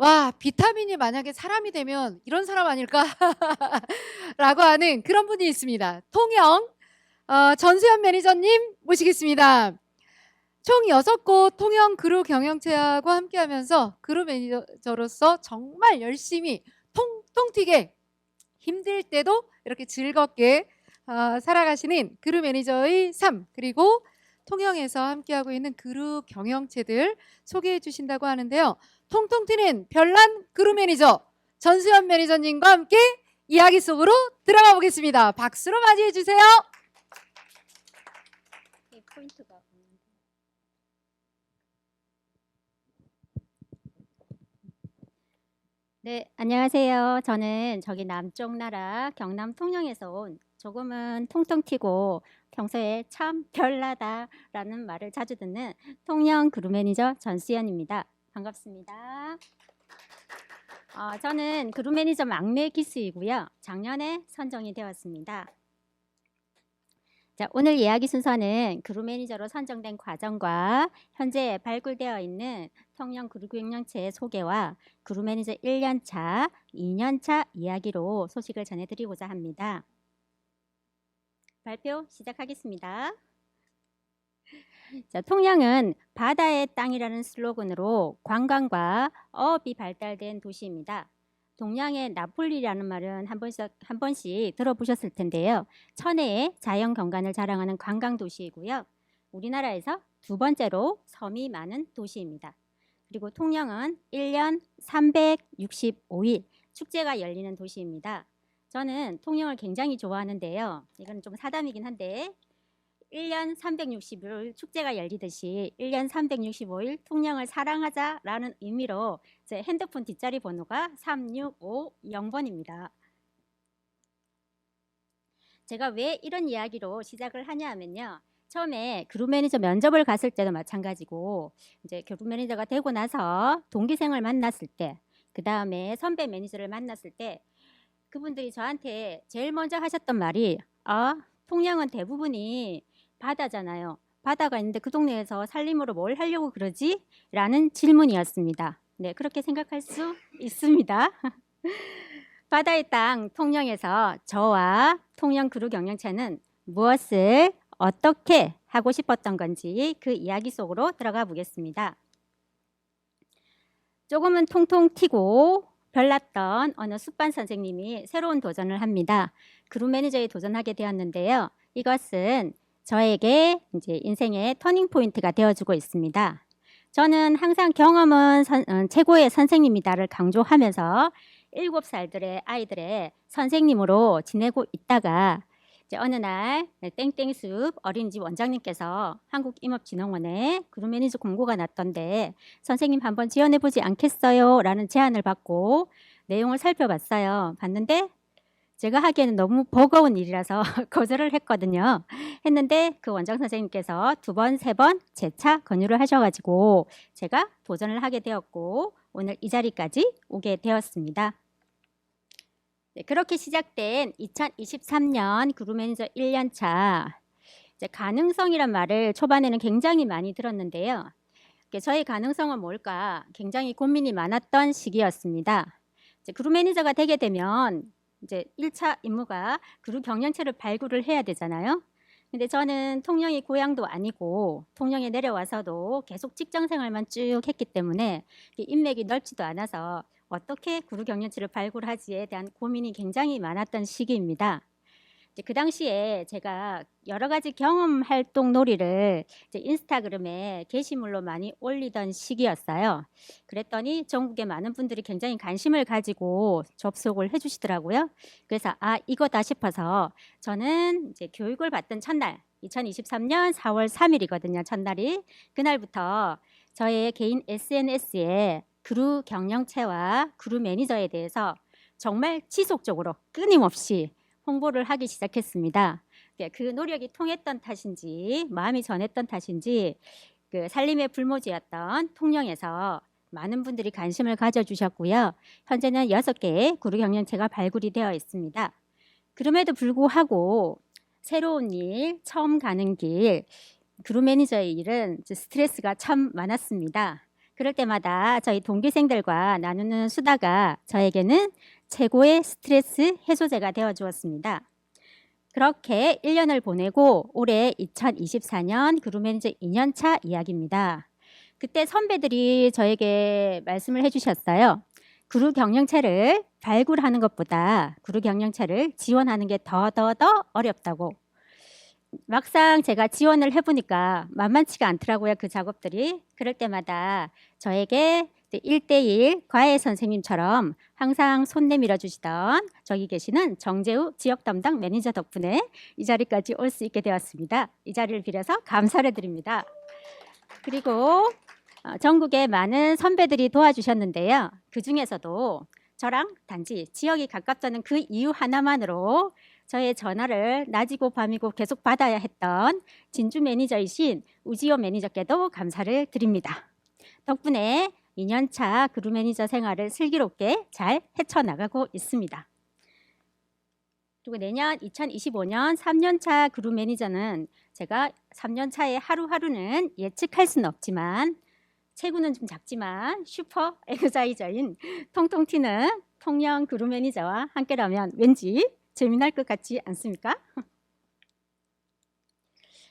와, 비타민이 만약에 사람이 되면 이런 사람 아닐까? 라고 하는 그런 분이 있습니다. 통영 어, 전수현 매니저님 모시겠습니다. 총 6곳 통영 그룹 경영체하고 함께 하면서 그룹 매니저로서 정말 열심히 통통 튀게 힘들 때도 이렇게 즐겁게 어, 살아가시는 그룹 매니저의 삶 그리고 통영에서 함께하고 있는 그룹 경영체들 소개해 주신다고 하는데요. 통통 튀는 별난 그룹 매니저 전수현 매니저님과 함께 이야기 속으로 들어가 보겠습니다. 박수로 맞이해 주세요. 이 포인트가. 네, 안녕하세요. 저는 저기 남쪽 나라 경남 통영에서 온 조금은 통통 튀고 평소에 참 별나다라는 말을 자주 듣는 통영 그룹 매니저 전수연입니다. 반갑습니다. 어, 저는 그룹 매니저 막내 기수이고요. 작년에 선정이 되었습니다. 자, 오늘 이야기 순서는 그룹 매니저로 선정된 과정과 현재 발굴되어 있는 통영 그룹 경영체의 소개와 그룹 매니저 1년차, 2년차 이야기로 소식을 전해드리고자 합니다. 발표 시작하겠습니다. 자, 통영은 바다의 땅이라는 슬로건으로 관광과 어업이 발달된 도시입니다. 동양의 나폴리라는 말은 한 번씩, 한 번씩 들어보셨을 텐데요. 천혜의 자연 경관을 자랑하는 관광 도시이고요. 우리나라에서 두 번째로 섬이 많은 도시입니다. 그리고 통영은 1년 365일 축제가 열리는 도시입니다. 저는 통영을 굉장히 좋아하는데요. 이건 좀 사담이긴 한데 1년 365일 축제가 열리듯이 1년 365일 통영을 사랑하자라는 의미로 제 핸드폰 뒷자리 번호가 3650번입니다. 제가 왜 이런 이야기로 시작을 하냐 하면요. 처음에 그룹 매니저 면접을 갔을 때도 마찬가지고 이제 그룹 매니저가 되고 나서 동기생을 만났을 때 그다음에 선배 매니저를 만났을 때 그분들이 저한테 제일 먼저 하셨던 말이 아, 통영은 대부분이 바다잖아요. 바다가 있는데 그 동네에서 살림으로 뭘 하려고 그러지? 라는 질문이었습니다. 네, 그렇게 생각할 수 있습니다. 바다의 땅 통영에서 저와 통영 그룹 경영체는 무엇을 어떻게 하고 싶었던 건지 그 이야기 속으로 들어가 보겠습니다. 조금은 통통 튀고 별났던 어느 숲반 선생님이 새로운 도전을 합니다. 그룹 매니저에 도전하게 되었는데요. 이것은 저에게 이제 인생의 터닝 포인트가 되어주고 있습니다. 저는 항상 경험은 선, 어, 최고의 선생님이다를 강조하면서 일곱 살들의 아이들의 선생님으로 지내고 있다가 이제 어느 날 땡땡숲 어린이집 원장님께서 한국임업진흥원에 그룹 매니저 공고가 났던데 선생님 한번 지원해 보지 않겠어요? 라는 제안을 받고 내용을 살펴봤어요. 봤는데 제가 하기에는 너무 버거운 일이라서 거절을 했거든요. 했는데 그 원장 선생님께서 두 번, 세 번 재차 권유를 하셔가지고 제가 도전을 하게 되었고 오늘 이 자리까지 오게 되었습니다. 네, 그렇게 시작된 2023년 그룹 매니저 1년차 이제 가능성이란 말을 초반에는 굉장히 많이 들었는데요. 저의 가능성은 뭘까 굉장히 고민이 많았던 시기였습니다. 그룹 매니저가 되게 되면 이제 1차 임무가 그룹 경영체를 발굴을 해야 되잖아요. 근데 저는 통영이 고향도 아니고 통영에 내려와서도 계속 직장 생활만 쭉 했기 때문에 이 인맥이 넓지도 않아서 어떻게 그룹 경영체를 발굴하지에 대한 고민이 굉장히 많았던 시기입니다. 이제 그 당시에 제가 여러 가지 경험 활동 놀이를 이제 인스타그램에 게시물로 많이 올리던 시기였어요. 그랬더니 전국의 많은 분들이 굉장히 관심을 가지고 접속을 해주시더라고요. 그래서 아 이거다 싶어서 저는 이제 교육을 받던 첫날 2023년 4월 3일이거든요. 첫날이 그날부터 저의 개인 SNS에 그룹 경영체와 그룹 매니저에 대해서 정말 지속적으로 끊임없이 홍보를 하기 시작했습니다. 네, 그 노력이 통했던 탓인지 마음이 전했던 탓인지 그 살림의 불모지였던 통영에서 많은 분들이 관심을 가져주셨고요. 현재는 여섯 개의 그룹 경영체가 발굴이 되어 있습니다. 그럼에도 불구하고 새로운 일, 처음 가는 길, 그룹 매니저의 일은 스트레스가 참 많았습니다. 그럴 때마다 저희 동기생들과 나누는 수다가 저에게는 최고의 스트레스 해소제가 되어 주었습니다. 그렇게 1년을 보내고 올해 2024년 그룹매니저 2년차 이야기입니다. 그때 선배들이 저에게 말씀을 해주셨어요. 그룹 경영체를 발굴하는 것보다 그룹 경영체를 지원하는 게 더 더 더 어렵다고. 막상 제가 지원을 해보니까 만만치가 않더라고요. 그 작업들이. 그럴 때마다 저에게 1대1 과외 선생님처럼 항상 손 내밀어 주시던 저기 계시는 정재우 지역 담당 매니저 덕분에 이 자리까지 올 수 있게 되었습니다. 이 자리를 빌어서 감사를 드립니다. 그리고 어, 전국의 많은 선배들이 도와주셨는데요. 그 중에서도 저랑 단지 지역이 가깝다는 그 이유 하나만으로 저의 전화를 낮이고 밤이고 계속 받아야 했던 진주 매니저이신 우지호 매니저께도 감사를 드립니다. 덕분에 2년차 그룹 매니저 생활을 슬기롭게 잘 헤쳐나가고 있습니다. 그리고 내년 2025년 3년차 그룹 매니저는 제가 3년차의 하루하루는 예측할 수는 없지만 체구는 좀 작지만 슈퍼 에그사이저인 통통 튀는 통영 그룹 매니저와 함께라면 왠지 재미날 것 같지 않습니까?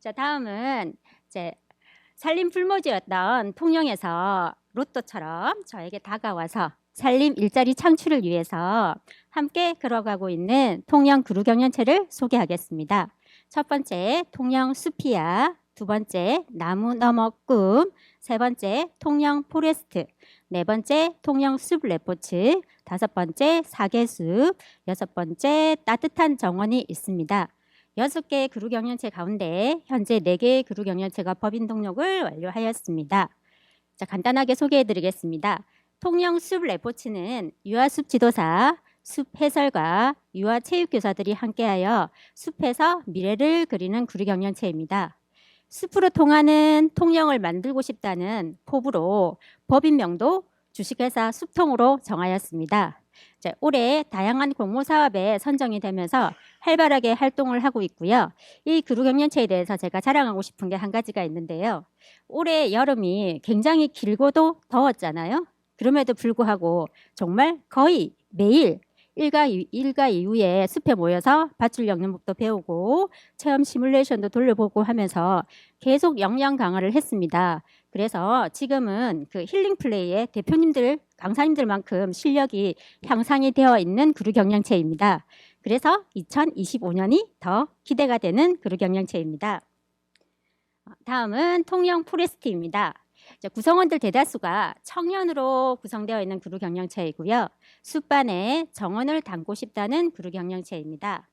자 다음은 이제 살림 불모지였던 통영에서 로또처럼 저에게 다가와서 살림 일자리 창출을 위해서 함께 걸어가고 있는 통영 그루경연체를 소개하겠습니다. 첫 번째 통영 수피아, 두 번째 나무 너머 꿈, 세 번째 통영 포레스트, 네 번째 통영 숲 레포츠, 다섯 번째 사계숲, 여섯 번째 따뜻한 정원이 있습니다. 여섯 개의 그루 경연체 가운데 현재 네 개의 그루 경연체가 법인 등록을 완료하였습니다. 자, 간단하게 소개해 드리겠습니다. 통영 숲 레포츠는 유아숲 지도사, 숲 해설가, 유아 체육교사들이 함께하여 숲에서 미래를 그리는 그루 경연체입니다. 숲으로 통하는 통영을 만들고 싶다는 포부로 법인 명도 주식회사 숲통으로 정하였습니다. 올해 다양한 공모 사업에 선정이 되면서 활발하게 활동을 하고 있고요. 이 그룹 경연체에 대해서 제가 자랑하고 싶은 게 한 가지가 있는데요. 올해 여름이 굉장히 길고도 더웠잖아요. 그럼에도 불구하고 정말 거의 매일 일과, 이- 일과 이후에 숲에 모여서 밧줄 엮는 법도 배우고 체험 시뮬레이션도 돌려보고 하면서 계속 역량 강화를 했습니다. 그래서 지금은 그 힐링 플레이의 대표님들, 강사님들만큼 실력이 향상이 되어 있는 그루 경영체입니다. 그래서 2025년이 더 기대가 되는 그루 경영체입니다. 다음은 통영 포레스트입니다. 구성원들 대다수가 청년으로 구성되어 있는 그루 경영체이고요. 숲반에 정원을 담고 싶다는 그루 경영체입니다.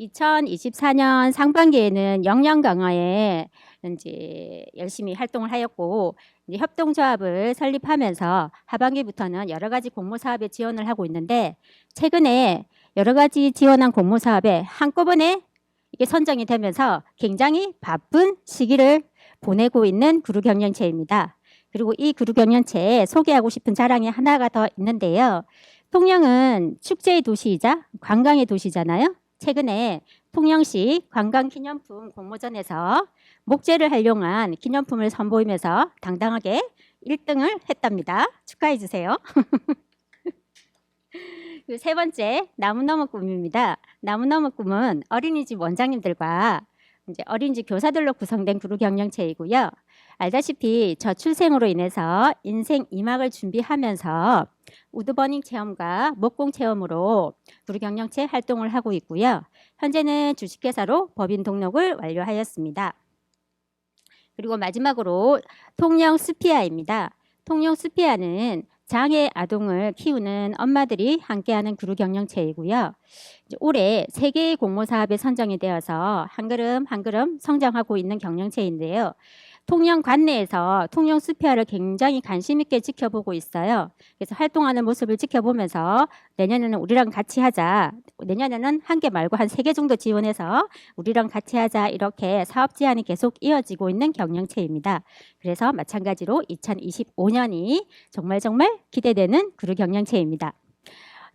2024년 상반기에는 역량 강화에 이제 열심히 활동을 하였고 이제 협동조합을 설립하면서 하반기부터는 여러 가지 공모 사업에 지원을 하고 있는데 최근에 여러 가지 지원한 공모 사업에 한꺼번에 이게 선정이 되면서 굉장히 바쁜 시기를 보내고 있는 그룹 경영체입니다. 그리고 이 그룹 경영체에 소개하고 싶은 자랑이 하나가 더 있는데요. 통영은 축제의 도시이자 관광의 도시잖아요. 최근에 통영시 관광기념품 공모전에서 목재를 활용한 기념품을 선보이면서 당당하게 1등을 했답니다. 축하해 주세요. 그세 번째 나무너머 꿈입니다. 나무너머 꿈은 어린이집 원장님들과 이제 어린이집 교사들로 구성된 그룹 경영체이고요. 알다시피 저출생으로 인해서 인생 2막을 준비하면서 우드버닝 체험과 목공 체험으로 그룹 경영체 활동을 하고 있고요. 현재는 주식회사로 법인 등록을 완료하였습니다. 그리고 마지막으로 통영 스피아입니다. 통영 스피아는 장애 아동을 키우는 엄마들이 함께하는 그룹 경영체이고요. 올해 세 개의 공모 사업에 선정이 되어서 한 걸음 한 걸음 성장하고 있는 경영체인데요. 통영 관내에서 통영 스피아를 굉장히 관심 있게 지켜보고 있어요. 그래서 활동하는 모습을 지켜보면서 내년에는 우리랑 같이 하자. 내년에는 한 개 말고 한 세 개 정도 지원해서 우리랑 같이 하자. 이렇게 사업 제안이 계속 이어지고 있는 경영체입니다. 그래서 마찬가지로 2025년이 정말 정말 기대되는 그룹 경영체입니다.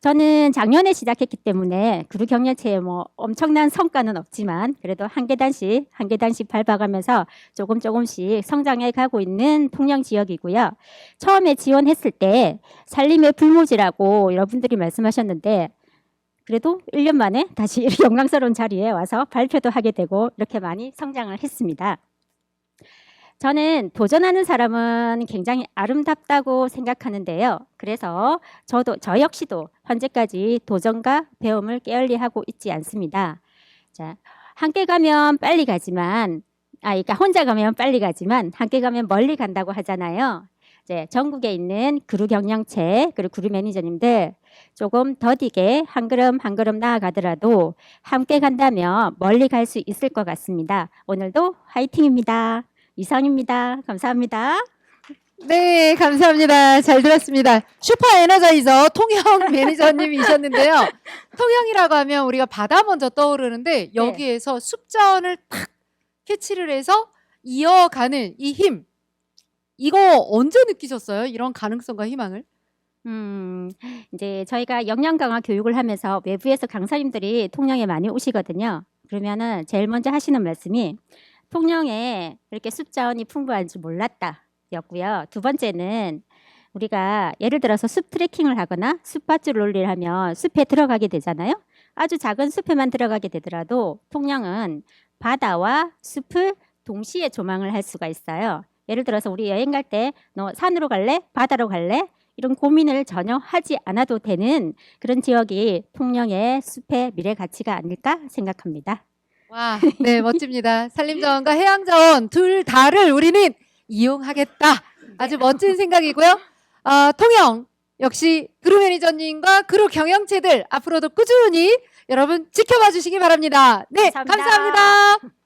저는 작년에 시작했기 때문에 그룹 경연체에 뭐 엄청난 성과는 없지만 그래도 한 계단씩 한 계단씩 밟아가면서 조금 조금씩 성장해 가고 있는 통영 지역이고요. 처음에 지원했을 때 살림의 불모지라고 여러분들이 말씀하셨는데 그래도 1년 만에 다시 영광스러운 자리에 와서 발표도 하게 되고 이렇게 많이 성장을 했습니다. 저는 도전하는 사람은 굉장히 아름답다고 생각하는데요. 그래서 저도 저 역시도 현재까지 도전과 배움을 게을리 하고 있지 않습니다. 자, 함께 가면 빨리 가지만 아, 그러니까 혼자 가면 빨리 가지만 함께 가면 멀리 간다고 하잖아요. 이제 전국에 있는 그룹 경영체 그리고 그룹 매니저님들 조금 더디게 한 걸음 한 걸음 나아가더라도 함께 간다면 멀리 갈 수 있을 것 같습니다. 오늘도 화이팅입니다. 이상입니다. 감사합니다. 네, 감사합니다. 잘 들었습니다. 슈퍼 에너자이저 통영 매니저님이셨는데요. 통영이라고 하면 우리가 바다 먼저 떠오르는데 여기에서 숲자원을 탁 캐치를 해서 이어가는 이 힘. 이거 언제 느끼셨어요? 이런 가능성과 희망을? 음, 이제 저희가 역량 강화 교육을 하면서 외부에서 강사님들이 통영에 많이 오시거든요. 그러면은 제일 먼저 하시는 말씀이 통영에 이렇게 숲 자원이 풍부한 줄 몰랐다. 였고요. 두 번째는 우리가 예를 들어서 숲 트레킹을 하거나 숲밭줄 롤리를 하면 숲에 들어가게 되잖아요. 아주 작은 숲에만 들어가게 되더라도 통영은 바다와 숲을 동시에 조망을 할 수가 있어요. 예를 들어서 우리 여행 갈 때 너 산으로 갈래? 바다로 갈래? 이런 고민을 전혀 하지 않아도 되는 그런 지역이 통영의 숲의 미래 가치가 아닐까 생각합니다. 와, 네, 멋집니다. 산림자원과 해양자원 둘 다를 우리는 이용하겠다. 아주 멋진 생각이고요. 어, 통영 역시 그룹 매니저님과 그룹 경영체들 앞으로도 꾸준히 여러분 지켜봐 주시기 바랍니다. 네, 감사합니다. 감사합니다.